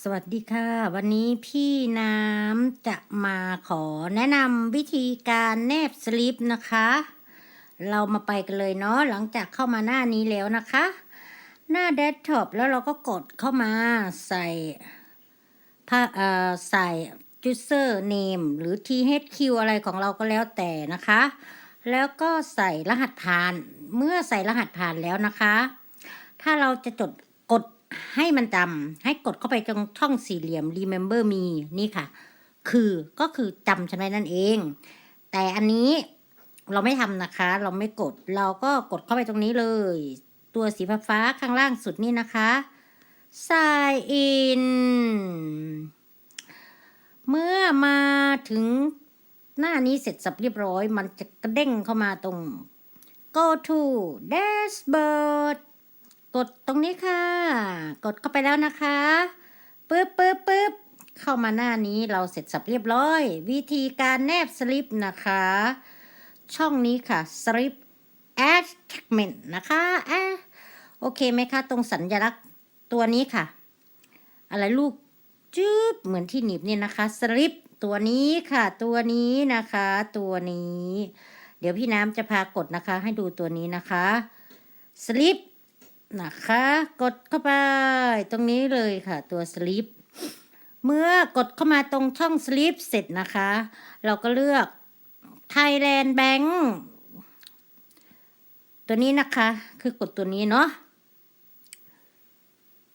สวัสดีค่ะ วันนี้พี่น้ำจะมาขอแนะนำวิธีการแนบสลิปนะคะ เรามาไปกันเลยเนาะหลังจากเข้ามาหน้านี้แล้วนะคะ หน้าเดสก์ท็อปแล้วเราก็กดเข้ามาใส่ผ้าเอ่อใส่ user name หรือ thq อะไรของเราก็แล้วแต่นะคะ แล้วก็ใส่รหัสผ่านเมื่อใส่รหัสผ่านแล้วนะคะ ถ้าเราจะจดกด ให้มันจำให้กดเข้าไปตรงช่องสี่เหลี่ยม remember me นี่ค่ะ คือก็คือจำฉันไว้นั่นเอง แต่อันนี้เราไม่ทำนะคะ เราไม่กดเราก็กดเข้าไปตรงนี้เลย ตัวสีฟ้าข้างล่างสุดนี่นะคะ sign in เมื่อมาถึงหน้านี้เสร็จสับเรียบร้อย มันจะกระเด้งเข้ามาตรง go to dashboard กดตรงนี้ค่ะ กดเข้าไปแล้วนะคะปึ๊บปึ๊บปึ๊บเข้ามาหน้านี้เราเสร็จสับเรียบร้อย วิธีการแนบสลิปนะคะ ช่องนี้ค่ะ slip attachment นะคะอะโอเคไหมคะ ตรงสัญลักษณ์ตัวนี้ค่ะ อะไรลูกจืบเหมือนที่หนีบเนี่ยนะคะสลิปตัวนี้ค่ะ ตัวนี้นะคะ ตัวนี้ เดี๋ยวพี่น้ำจะพากดนะคะ ให้ดูตัวนี้นะคะสลิป นะคะ กดเข้าไปตรงนี้เลยค่ะตัวสลิปเมื่อกดเข้ามาตรงช่องสลิปเสร็จนะคะ เราก็เลือก Thailand Bank ตัวนี้นะคะคือกดตัวนี้เนาะ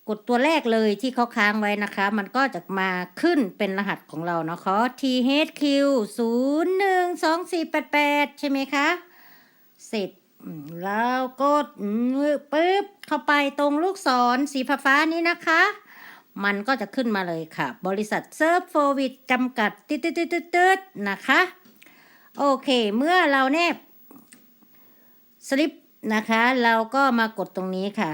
กดตัวแรกเลยที่เขาค้างไว้นะคะ มันก็จะมาขึ้นเป็นรหัสของเราเนาะคะ THQ 0 1 2 4 8 8 ใช่ไหมคะ เสร็จแล้วกดปึ๊บ เข้าไปตรงลูกศรสีฟ้านี้นะคะ มันก็จะขึ้นมาเลยค่ะ บริษัทเซิร์ฟโฟวิดจำกัดติดติดติดติดนะคะ โอเค เมื่อเราแนบสลิปนะคะ เราก็มากดตรงนี้ค่ะ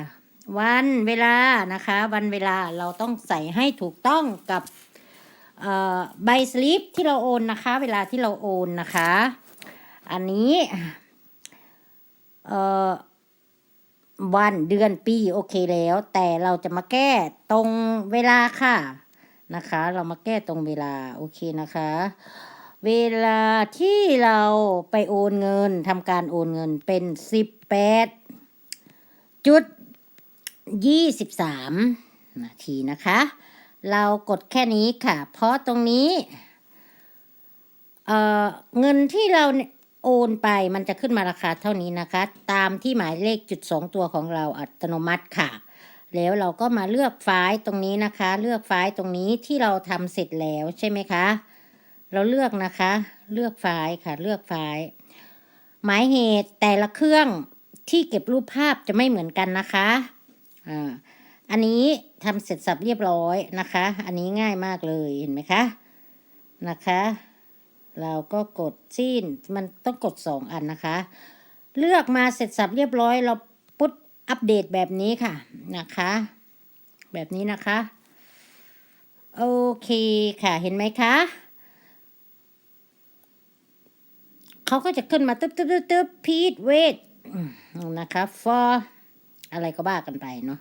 วันเวลานะคะ วันเวลาเราต้องใส่ให้ถูกต้องกับใบสลิปที่เราโอนนะคะ เวลาที่เราโอนนะคะ อันนี้เอ่อ วันเดือนปีโอเคแล้ว แต่เราจะมาแก้ตรงเวลาค่ะนะคะ เรามาแก้ตรงเวลาโอเคนะคะ เวลาที่เราไปโอนเงินทำการโอนเงินเป็นสิบแปดจุดยี่สิบสามนาทีนะคะ เรากดแค่นี้ค่ะ เพราะตรงนี้เออเงินที่เรา โอนไปมันจะขึ้นมาราคาเท่านี้นะคะ ตามที่หมายเลขจุดสองตัวของเราอัตโนมัติค่ะ แล้วเราก็มาเลือกไฟล์ตรงนี้นะคะ เลือกไฟล์ตรงนี้ที่เราทำเสร็จแล้วใช่ไหมคะ เราเลือกนะคะ เลือกไฟล์ค่ะ เลือกไฟล์หมายเหตุแต่ละเครื่องที่เก็บรูปภาพจะไม่เหมือนกันนะคะอ่าอันนี้ทำเสร็จสับเรียบร้อยนะคะ อันนี้ง่ายมากเลยเห็นไหมคะนะคะ เราก็กดสิ้นมันต้องกดสองอันนะคะ เลือกมาเสร็จสับเรียบร้อยเราปุ๊บอัปเดตแบบนี้ค่ะนะคะ แบบนี้นะคะโอเคค่ะเห็นไหมคะเขาก็จะขึ้นมาตึ๊บตึ๊บตึ๊บตึ๊บพีดเวทนะคะ for อะไรก็บ้ากันไปเนาะ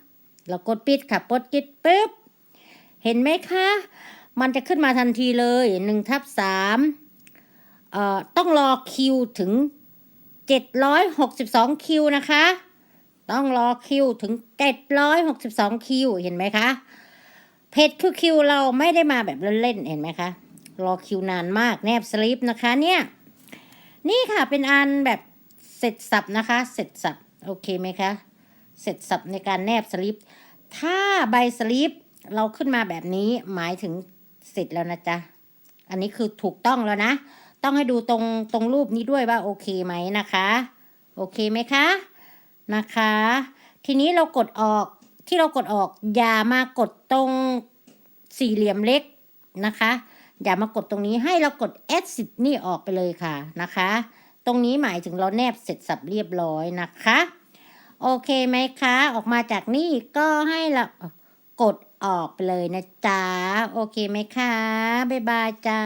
เรากดปิดค่ะกดปิดปุ๊บ เห็นไหมคะ มันจะขึ้นมาทันทีเลยหนึ่งทับสาม ต้องรอคิวถึงเจ็ดร้อยหกสิบสองคิวนะคะ ต้องรอคิวถึงเจ็ดร้อยหกสิบสองคิว เห็นไหมคะ เพจคือคิวเราไม่ได้มาแบบเล่นๆ เห็นไหมคะ รอคิวนานมากแนบสลิปนะคะเนี่ย นี่ค่ะเป็นอันแบบเสร็จสับนะคะ เสร็จสับโอเคไหมคะ เสร็จสับในการแนบสลิป ถ้าใบสลิปเราขึ้นมาแบบนี้หมายถึงเสร็จแล้วนะจ๊ะ อันนี้คือถูกต้องแล้วนะ ต้องให้ดูตรงตรงรูปนี้ด้วยว่าโอเคไหมนะคะ โอเคไหมคะนะคะ ทีนี้เรากดออกที่เรากดออกอย่ามากดตรงสี่เหลี่ยมเล็กนะคะ อย่ามากดตรงนี้ให้เรากด exit นี่ออกไปเลยค่ะนะคะ ตรงนี้หมายถึงเราแนบเสร็จสับเรียบร้อยนะคะโอเคไหมคะ ออกมาจากนี่ก็ให้เรากดออกไปเลยนะจ๊ะ โอเคไหมคะ บ๊ายบายจ้า